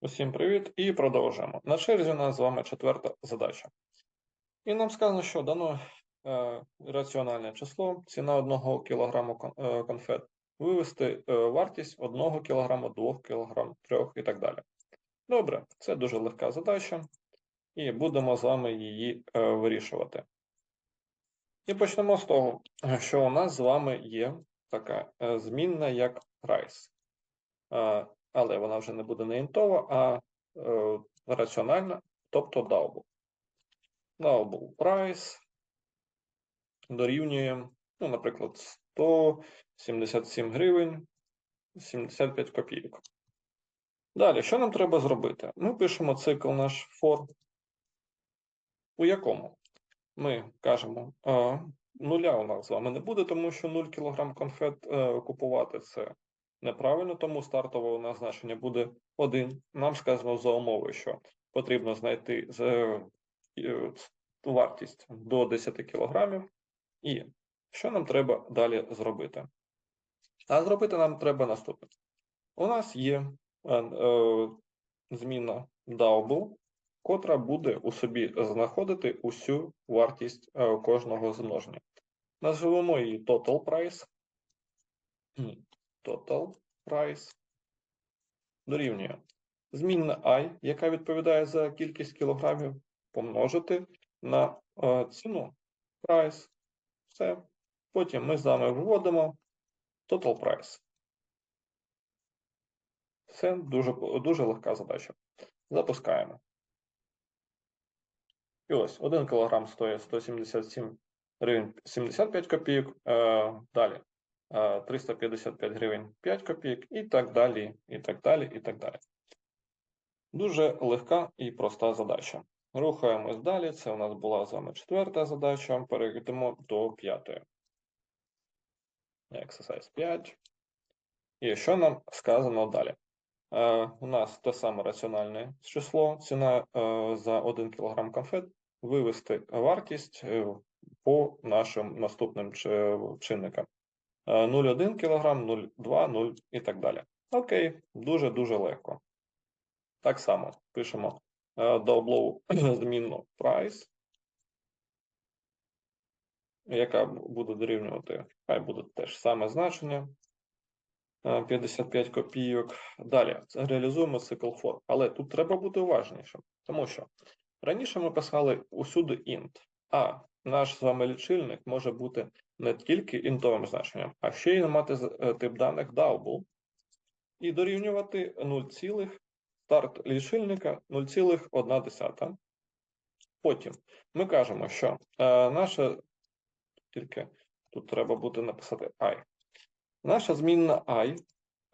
Усім привіт і продовжуємо. На черзі у нас з вами четверта задача. І нам сказано, що дано е, раціональне число, ціна 1 кг е, конфет, вивести е, вартість 1 кг, 2 кг, 3 і так далі. Добре, це дуже легка задача, і будемо з вами її е, вирішувати. І почнемо з того, що у нас з вами є така е, змінна, як price. Але вона вже не буде не інтова, а е, раціональна, тобто double. Double price дорівнює, ну, наприклад, 177 гривень 75 копійок. Далі, що нам треба зробити? Ми пишемо цикл наш for, у якому ми кажемо, е, нуля у нас з вами не буде, тому що 0 кг конфет е, купувати це неправильно, тому стартове у нас значення буде 1. Нам сказано за умови, що потрібно знайти з- е, вартість до 10 кг. І що нам треба далі зробити? А зробити нам треба наступне. У нас є е, е, зміна double, котра буде у собі знаходити усю вартість е, кожного змноження. Назвемо її total price. Total price дорівнює змінна i, яка відповідає за кількість кілограмів, помножити на е, ціну price. Все. Потім ми з вами виводимо total price. Все дуже, дуже легка задача. Запускаємо. І ось 1 кг стоїть 177 гривень 75 копійок. Е, далі 355 гривень 5 копійок і так далі, і так далі, і так далі. Дуже легка і проста задача. Рухаємось далі. Це у нас була з вами четверта задача. Перейдемо до п'ятої. Exercise 5. І що нам сказано далі? Е, у нас те саме раціональне число, ціна е, за 1 кг конфет, вивести вартість е, по нашим наступним чинникам. Е, 0,1 кг, 0,2, 0 і так далі. Окей, дуже-дуже легко. Так само пишемо е, до змінну price, яка буде дорівнювати, хай буде теж саме значення. е, 55 копійок. Далі реалізуємо цикл for. Але тут треба бути уважнішим, тому що раніше ми писали усюди int, а наш з вами лічильник може бути не тільки інтовим значенням, а ще й мати е, тип даних double і дорівнювати 0, цілих, старт лічильника 0,1. Потім ми кажемо, що е, наша тільки тут треба буде написати i. Наша змінна і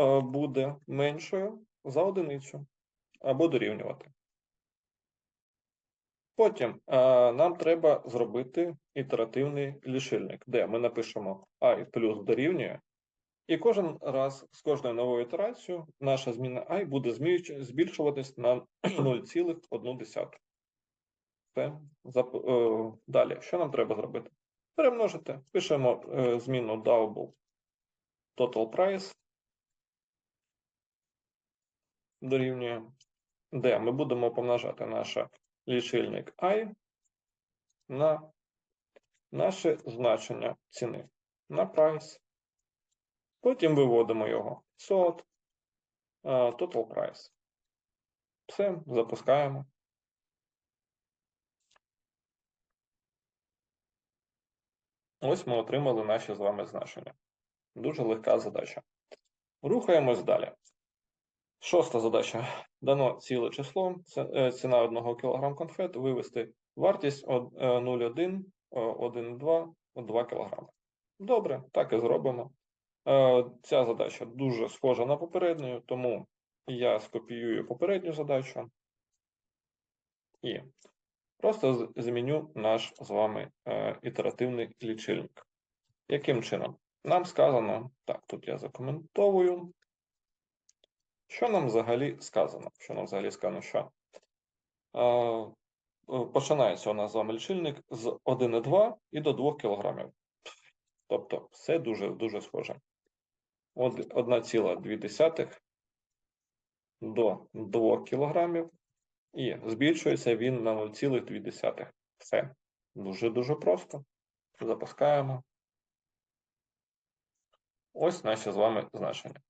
е, буде меншою за одиницю або дорівнювати. Потім е, нам треба зробити ітеративний лічильник, де ми напишемо і плюс дорівнює, і кожен раз з кожною новою ітерацією наша зміна і буде збільшуватись на 0,1. Все. Зап- е, Далі, що нам треба зробити? Перемножити. Пишемо е, зміну double total price дорівнює, де ми будемо помножати наш лічильник і на наше значення ціни на price. Потім виводимо його sort е, total price. Все, запускаємо. Ось ми отримали наші з вами значення. Дуже легка задача. Рухаємось далі. Шоста задача. Дано ціле число, е, ціна 1 кг конфет, вивести вартість е, 0,1, е, 1,2, 2 кг. Добре, так і зробимо. Е, Ця задача дуже схожа на попередню, тому я скопіюю попередню задачу і просто зміню наш з вами е, ітеративний лічильник. Яким чином? Нам сказано, так, тут я закоментовую. Що нам взагалі сказано? Що нам взагалі сказано, що е, починається у нас з вами лічильник з 1,2 і до 2 кг. Тобто все дуже дуже схоже. 1,2 до 2 кг і збільшується він на 0,2. Все. Дуже-дуже просто. Запускаємо. Ось наші з вами значення.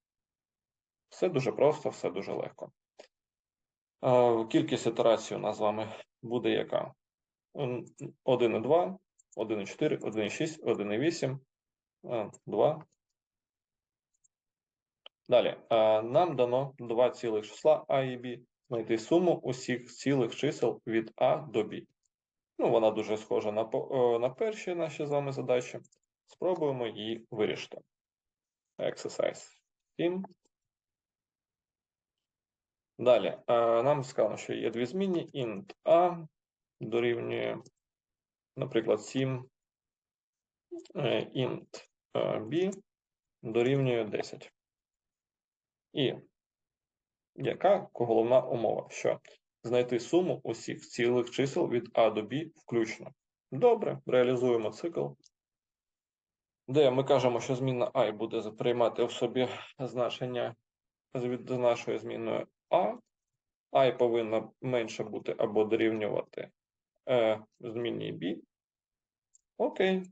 Все дуже просто, все дуже легко. Кількість ітерацій у нас з вами буде яка? 1,2, 1,4, 1,6, 1,8, 2. Далі. Нам дано два цілих числа А і Б. Знайти суму усіх цілих чисел від А до Б. Ну, вона дуже схожа на, е, на перші наші з вами задачі. Спробуємо її вирішити. Exercise 7. Далі. Нам сказано, що є дві змінні. int A дорівнює, наприклад, 7. е, int B дорівнює 10. І яка головна умова? Що знайти суму усіх цілих чисел від А до Б включно. Добре, реалізуємо цикл. Де ми кажемо, що змінна I буде приймати в собі значення від з нашою змінною А. I повинна менше бути або дорівнювати е, змінній B. Окей.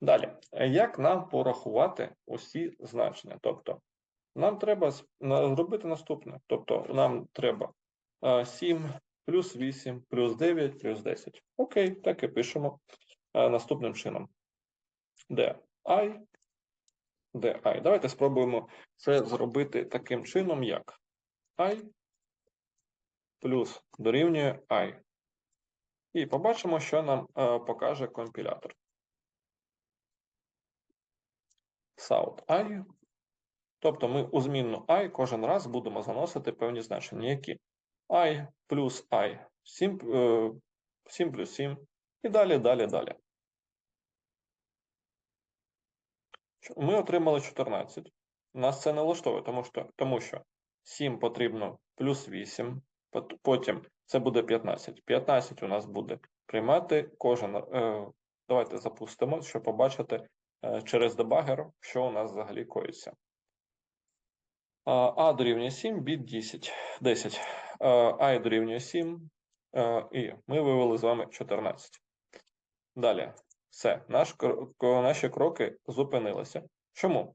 Далі. Як нам порахувати усі значення? Тобто, нам треба зробити наступне. Тобто, нам треба е, 7 плюс 8 плюс 9 плюс 10. Окей, так і пишемо е, наступним чином. Де I. Давайте спробуємо це зробити таким чином, як I плюс дорівнює I. І побачимо, що нам е, покаже компілятор. South I. Тобто ми у змінну I кожен раз будемо заносити певні значення, які I плюс I 7, е, 7 плюс 7 і далі, далі, далі. Ми отримали 14. Нас це не влаштовує, тому що, тому що 7 потрібно плюс 8, потім це буде 15. 15 у нас буде приймати кожен. Е, давайте запустимо, щоб побачити е, через дебагер, що у нас взагалі коїться. А дорівнює 7, біт 10. 10. А дорівнює 7, е, і ми вивели з вами 14. Далі. Все, наш, наші кроки зупинилися. Чому?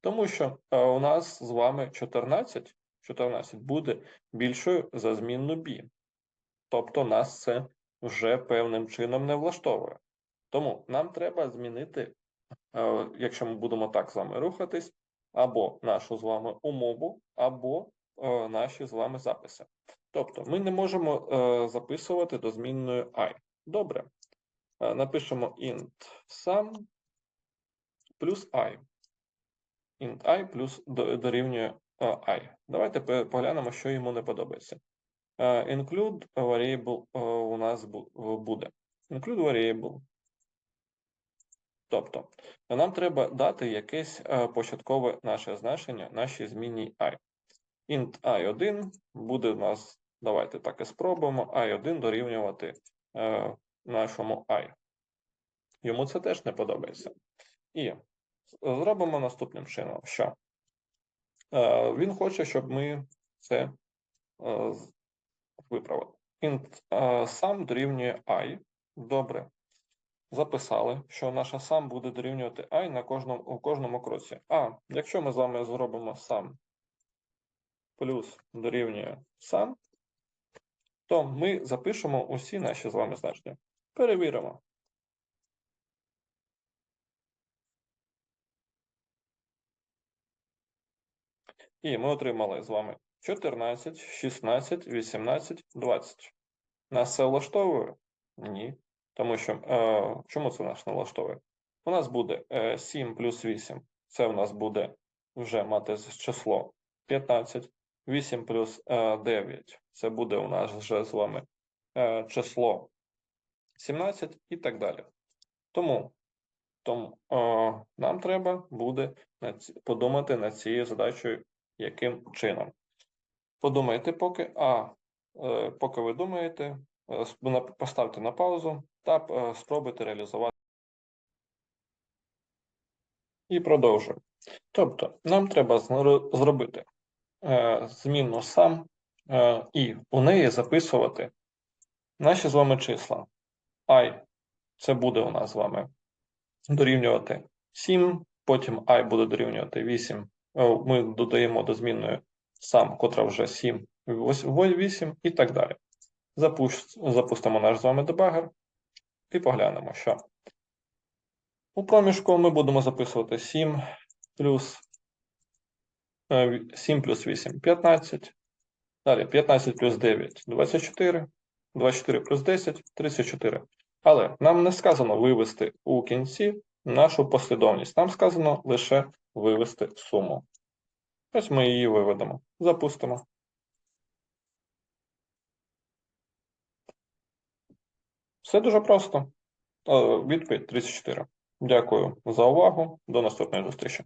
Тому що е, у нас з вами 14, 14 буде більшою за змінну b. Тобто нас це вже певним чином не влаштовує. Тому нам треба змінити, е, якщо ми будемо так з вами рухатись, або нашу з вами умову, або е, наші з вами записи. Тобто ми не можемо записувати до змінної i. Добре. Напишемо int sum плюс i. int i плюс дорівнює е, i. Давайте поглянемо, що йому не подобається. Е, Include variable е, у нас буде. Include variable. Тобто, нам треба дати якесь початкове наше значення нашій зміні i. int i1 буде у нас, давайте так і спробуємо, i1 дорівнювати нашому i. Йому це теж не подобається. І зробимо наступним чином, що е, він хоче, щоб ми це е, виправили. Int е, sum дорівнює i. Добре. Записали, що наша сам буде дорівнювати і на кожному, у кожному кроці. А якщо ми з вами зробимо sum плюс дорівнює sum, то ми запишемо усі наші з вами значення. Перевіримо. І ми отримали з вами 14, 16, 18, 20. Нас це влаштовує? Ні. Тому що е, чому це нас не влаштовує? У нас буде е, 7 плюс 8. Це у нас буде вже мати число 15. 8 плюс е, 9. Це буде у нас вже з вами е, число 17 і так далі. Тому, тому е, нам треба буде подумати над цією задачею, яким чином. Подумайте поки, а е, поки ви думаєте, е, поставте на паузу та е, спробуйте реалізувати. І продовжуємо. Тобто, нам треба зробити змінну сам і у неї записувати наші з вами числа. i це буде у нас з вами дорівнювати 7, потім і буде дорівнювати 8. Е, Ми додаємо до змінної сам, котра вже 7, 8 і так далі. Запустимо наш з вами дебагер і поглянемо, що у проміжку ми будемо записувати 7 плюс е, 7 плюс 8 15. Далі 15 плюс 9 24. 24 плюс 10 34. Але нам не сказано вивести у кінці нашу послідовність. Нам сказано лише вивести суму. Ось ми її виведемо. Запустимо. Все дуже просто. Е, Відповідь 34. Дякую за увагу. До наступної зустрічі.